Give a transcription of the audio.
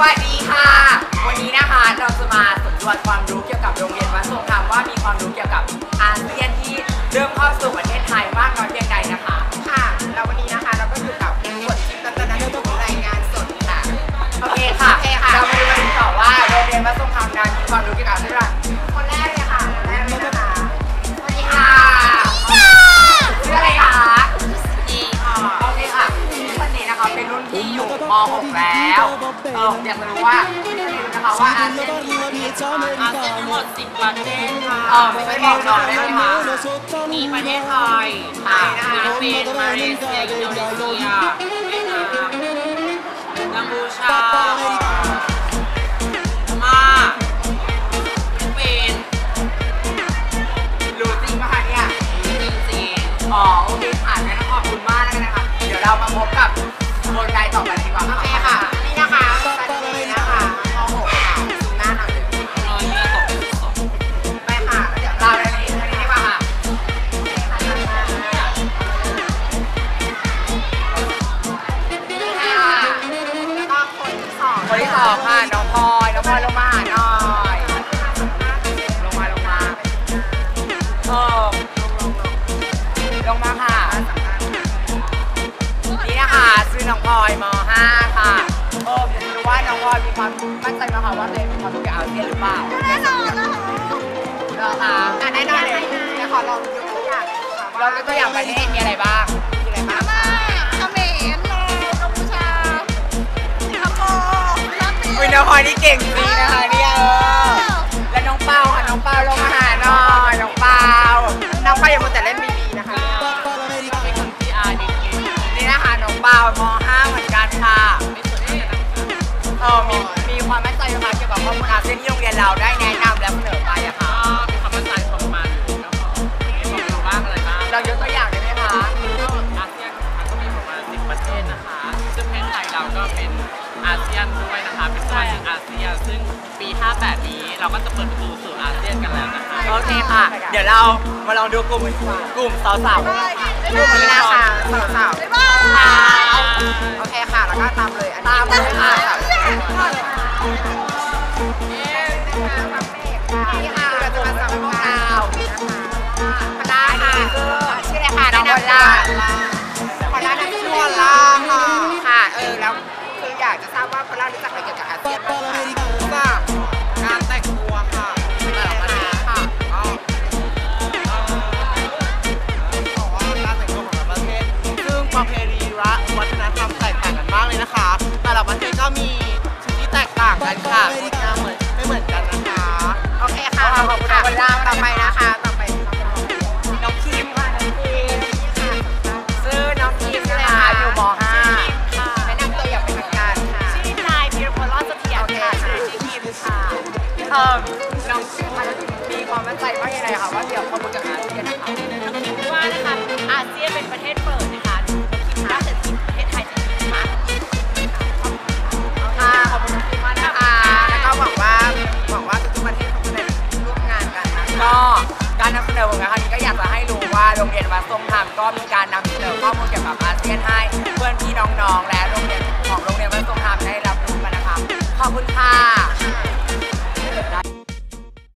วัสดีค่ะ อออยากจะรู้ว่าท่านนี้รู้นะคะว่าอาเซียนมีประเทศอะไรอาเซียนทั้งหมด10ประเทศค่ะเออไม่ใช่บอกหน่อยได้ไหมคะมีประเทศไทยค่ะฟิลิปปินส์มาเลเซียอินโดนีเซียเวียดนามกัมพูชา ที่สองค่ะ น้องพลอยน้องพลอยลงมาหาหน่อยลงมาลงมาเออลงมาค่ะ นี่นะคะชื่อน้องพลอยม .5 ค่ะเออจะรู้ว่าน้องพลอยมีความมั่นใจไหมคะว่าตัวเองมีความรู้เกี่ยวกับอาเซียนหรือเปล่าแน่นอนนะคะเหรอคะอะแน่นอนเลยเดี๋ยวขอลองยกตัวอย่างหน่อยค่ะเรายกตัวอย่างประเทศมีอะไรบ้าง น้องพลอยนี่เก่งจริงนะคะเนี่ยเออและน้องเปาค่ะน้องเปาลงมาหาหน่อยน้องเปาน้องก็ยังมัวแต่เล่นบีบีนะคะเป็นคนพีอาร์ดีนี่นะคะน้องเปาม 5 เหมือนกันค่ะเออมี อาเซียนด้วยนะคะ เป็นสมาชิกอาเซียน ซึ่งปี 58 นี้เราก็จะเปิดประตูสู่อาเซียนกันแล้วนะคะ โอเคค่ะ เดี๋ยวเรามาลองดูกลุ่มกลุ่มสาวๆกันค่ะรูปนี้นะคะสาวบ๊ายบายๆโอเคค่ะ แล้วก็ตามเลยอันนี้ตามเลยค่ะนี่ค่ะเราจะ อยากจะทราบว่าพอลล่ารู้จัก น้องคิมค่ะมีความมั่นใจว่ายังไงคะว่าเกี่ยวข้อมูลกับอาเซียนนะคะน้องคิดว่านะคะอาเซียนเป็นประเทศเปิดนะคะคิดว่าเศรษฐกิจประเทศไทยจะดีมากค่ะขอบคุณน้องคิมมากนะคะแล้วก็หวังว่าหวังว่าทุกๆประเทศเขาจะได้ร่วมงานกันนะก็การนำเสนอของงาครั้งนี้ก็อยากจะให้รู้ว่าโรงเรียนวัดทรงธรรมก็มีการนำเสนอข้อมูลเกี่ยวกับอาเซียนให้เพื่อนพี่น้องๆและ